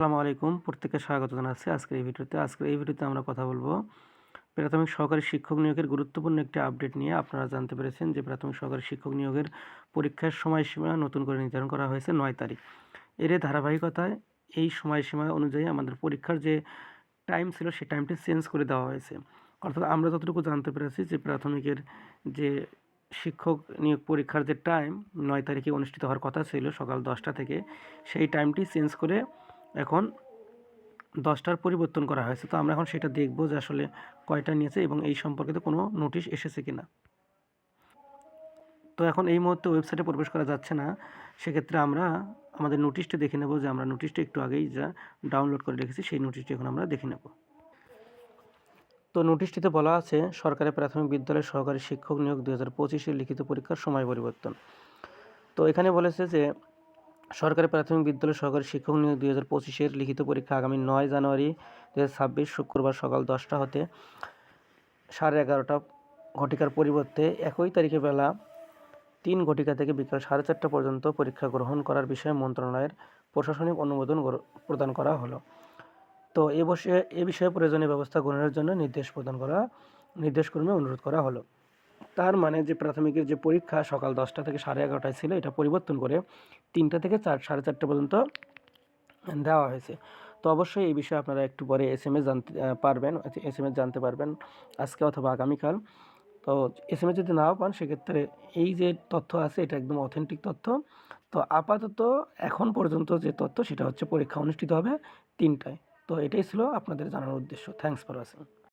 আসসালামু আলাইকুম। প্রত্যেককে স্বাগত জানাচ্ছি আজকের এই ভিডিওতে। আজকের এই ভিডিওতে আমরা কথা বলব প্রাথমিক সহকারী শিক্ষক নিয়োগের গুরুত্বপূর্ণ একটি আপডেট নিয়ে। আপনারা জানতে পেরেছেন যে প্রাথমিক সহকারী শিক্ষক নিয়োগের পরীক্ষার সময়সীমা নতুন করে নির্ধারণ করা হয়েছে নয় তারিখ। এর ধারাবাহিকতায় এই সময়সীমা অনুযায়ী আমাদের পরীক্ষার যে টাইম ছিল সেই টাইমটি চেঞ্জ করে দেওয়া হয়েছে। অর্থাৎ আমরা যতটুকু জানতে পেরেছি যে প্রাথমিকের যে শিক্ষক নিয়োগ পরীক্ষার যে টাইম নয় তারিখে অনুষ্ঠিত হওয়ার কথা ছিল সকাল দশটা থেকে, সেই টাইমটি চেঞ্জ করে এখন দশটার পরিবর্তন করা হয়েছে। তো আমরা এখন সেটা দেখব যে আসলে কয়টা নিয়েছে এবং এই সম্পর্কিত কোনো নোটিশ এসেছে কিনা। তো এখন এই মুহূর্তে ওয়েবসাইটে প্রবেশ করা যাচ্ছে না। সেক্ষেত্রে আমরা আমাদের নোটিশটি দেখে নেব যে আমরা নোটিশটি একটু আগেই যা ডাউনলোড করে রেখেছি সেই নোটিশটি এখন আমরা দেখে নেব। তো নোটিশটিতে বলা আছে, সরকারি প্রাথমিক বিদ্যালয়ের সহকারী শিক্ষক নিয়োগ দু হাজার পঁচিশের লিখিত পরীক্ষার সময় পরিবর্তন। তো এখানে বলেছে যে সরকারি প্রাথমিক বিদ্যালয় সহকারী শিক্ষক নিয়োগ দুই হাজার পঁচিশের লিখিত পরীক্ষা আগামী নয় জানুয়ারি দু ছাব্বিশ শুক্রবার সকাল দশটা হতে সাড়ে এগারোটা ঘটিকার পরিবর্তে একই তারিখে বেলা তিন ঘটিকা থেকে বিকাল সাড়ে চারটা পর্যন্ত পরীক্ষা গ্রহণ করার বিষয়ে মন্ত্রণালয়ের প্রশাসনিক অনুমোদন প্রদান করা হলো। তো এ বসে এ বিষয়ে প্রয়োজনীয় ব্যবস্থা গ্রহণের জন্য নির্দেশ প্রদান করা নির্দেশক্রমে অনুরোধ করা হলো। তার মানে যে প্রাথমিকের যে পরীক্ষা সকাল দশটা থেকে সাড়ে এগারোটায় ছিল, এটা পরিবর্তন করে তিনটা থেকে চার, সাড়ে চারটা পর্যন্ত দেওয়া হয়েছে। তো অবশ্যই এই বিষয়ে আপনারা একটু পরে এস এম এস জানতে পারবেন এস এম এস জানতে পারবেন আজকে অথবা আগামীকাল। তো এস এম এস যদি নাও পান, সেক্ষেত্রে এই যে তথ্য আছে, এটা একদম অথেন্টিক তথ্য। তো আপাতত এখন পর্যন্ত যে তথ্য, সেটা হচ্ছে পরীক্ষা অনুষ্ঠিত হবে তিনটায়। তো এটাই ছিল আপনাদের জানানোর উদ্দেশ্য। Thanks for watching